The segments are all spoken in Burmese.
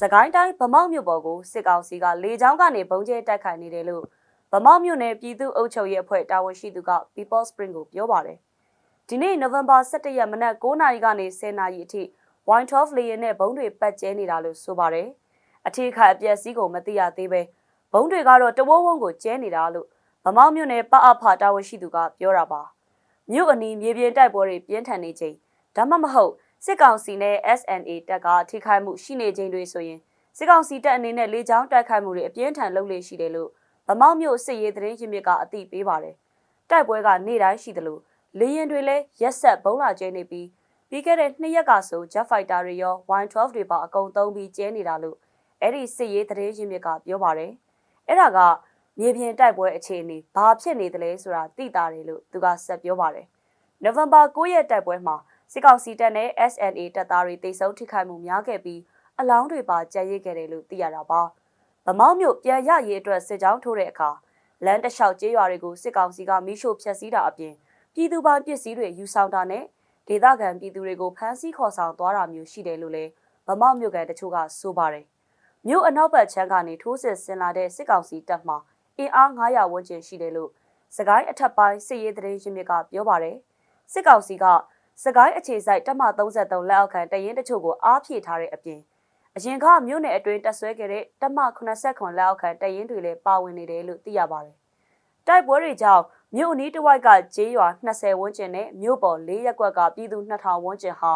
စကိုင်းတိုင်းဗမောက်မြို့ပေါ်ကိုစစ်ကောင်စီကလေကြောင်းကနေပုံကျဲတိုက်ခိုက်နေတယ်လို့ဗမောက်မြို့နယ်ပြည်သူ့အုပ်ချုပ်ရေးအဖွဲ့တာဝန်ရှိသူက People Spring ကိုပြောပါတယ်။ဒီနေ့နိုဝင်ဘာ17ရက်မနက်9:00နာရီကနေ10:00နာရီအထိ Y12 လေယာဉ်နဲ့ဘုံတွေပတ်ကျဲနေတာလို့ဆိုပါတယ်။အထည်ခါအပျက်စီးကိုမသိရသေးပဲဘုံတွေကတော့တဝုံဝုံကိုကျဲနေတာလို့ဗမောက်မြို့နယ်ပအဖတာဝန်ရှိသူကပြောတာပါ။မြို့အနီးမြေပြင်တိုက်ပွဲတွေပြင်းထန်နေချိန်ဒါမှမဟုတ် စစ်ကောင်စီနဲ့ SNA တပ်ကထိခိုက်မှုရှိနေခြင်းတွေဆိုရင်စစ်ကောင်စီတပ်အနေနဲ့လေကြောင်းတိုက်ခိုက်မှုတွေအပြင်းထန်လုပ်လေရှိတယ်လို့ဗမောက်မြို့စစ်ရေးသတင်းရင်းမြစ်ကအသိပေးပါတယ်။တိုက်ပွဲကနေ့တိုင်းရှိတယ်လို့လေရင်တွေလည်းရက်ဆက်ဘုံလာကျဲနေပြီးပြီးခဲ့တဲ့နှစ်ရက်ကဆို Jet Fighter တွေရော Y12 တွေပါအကုန်သုံးပြီးကျဲနေတာလို့အဲ့ဒီစစ်ရေးသတင်းရင်းမြစ်ကပြောပါတယ်။အဲ့ဒါကမြေပြင်တိုက်ပွဲအခြေအနေဘာဖြစ်နေသလဲဆိုတာသိတာတယ်လို့သူကဆက်ပြောပါတယ်။နိုဝင်ဘာ9ရက်တိုက်ပွဲမှာ စစ်ကောင်စီတပ်နဲ့ SNA တပ်သားတွေတိတ်ဆုံးထိခိုက်မှုများခဲ့ပြီးအလောင်းတွေပါကြံရစ်ခဲ့တယ်လို့သိရတာပါ။ဗမောက်မြို့ပြန်ရရေးအတွက်စစ်ကြောင်းထိုးတဲ့အခါလမ်းတစ်လျှောက်ကျေးရွာတွေကိုစစ်ကောင်စီကမိရှို့ဖျက်ဆီးတာအပြင်ပြည်သူပိုင်ပစ္စည်းတွေယူဆောင်တာနဲ့ဒေသခံပြည်သူတွေကိုဖမ်းဆီးခေါ်ဆောင်သွားတာမျိုးရှိတယ်လို့လည်းဗမောက်မြို့ကန်တချို့ကဆိုပါတယ်။မြို့အနောက်ဘက်ချမ်းကနေထိုးစစ်ဆင်လာတဲ့စစ်ကောင်စီတပ်မှအင်အား900ဝန်းကျင်ရှိတယ်လို့စကိုင်းအထက်ပိုင်းစစ်ရေးသတင်းရင်းမြစ်ကပြောပါတယ်။စစ်ကောင်စီက စကိုင်းအခြေစိုက်တပ်မ33လက်အောက်ခံတရင်တချို့ကိုအားဖြည့်ထားတဲ့အပြင်အရင်ကမြို့နယ်အတွင်းတက်ဆွဲခဲ့တဲ့တပ်မ89လက်အောက်ခံတရင်တွေလည်းပါဝင်နေတယ်လို့သိရပါတယ်။တိုက်ပွဲတွေကြောင့်မြို့အနီးတစ်ဝိုက်ကကျေးရွာ20ဝန်းကျင်နဲ့မြို့ပေါ်၄ရပ်ကွက်ကပြည်သူ2000ဝန်းကျင်ဟာ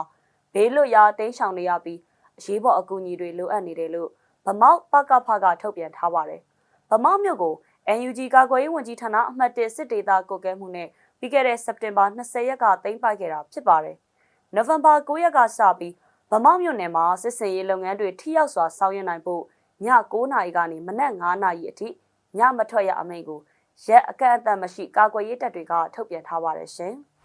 ဘေးလွတ်ရာတိမ်းရှောင်နေရပြီးအရေးပေါ်အကူအညီတွေလိုအပ်နေတယ်လို့ဗမောက်ပကဖကထုတ်ပြန်ထားပါတယ်။ဗမောက်မြို့ကို NUG ကာကွယ်ရေးဝန်ကြီးဌာနအမှတ်1စစ်ဒေသကိုကဲမှုနဲ့ ပြီးခဲ့တဲ့စက်တင်ဘာ20ရက်ကသိမ်းပိုက်ခဲ့တာဖြစ်ပါတယ်။နိုဝင်ဘာ9ရက်ကစပြီးဗမောက်မြို့နယ်မှာစစ်စင်ရေးလုပ်ငန်းတွေထိရောက်စွာဆောင်ရွက်နိုင်ဖို့ည9နာရီကနေမနက်9နာရီအထိညမထွက်ရအမိန့်ကိုရက်အကန့်အသတ်မရှိကာကွယ်ရေးတပ်တွေကထုတ်ပြန်ထားပါတယ်ရှင်။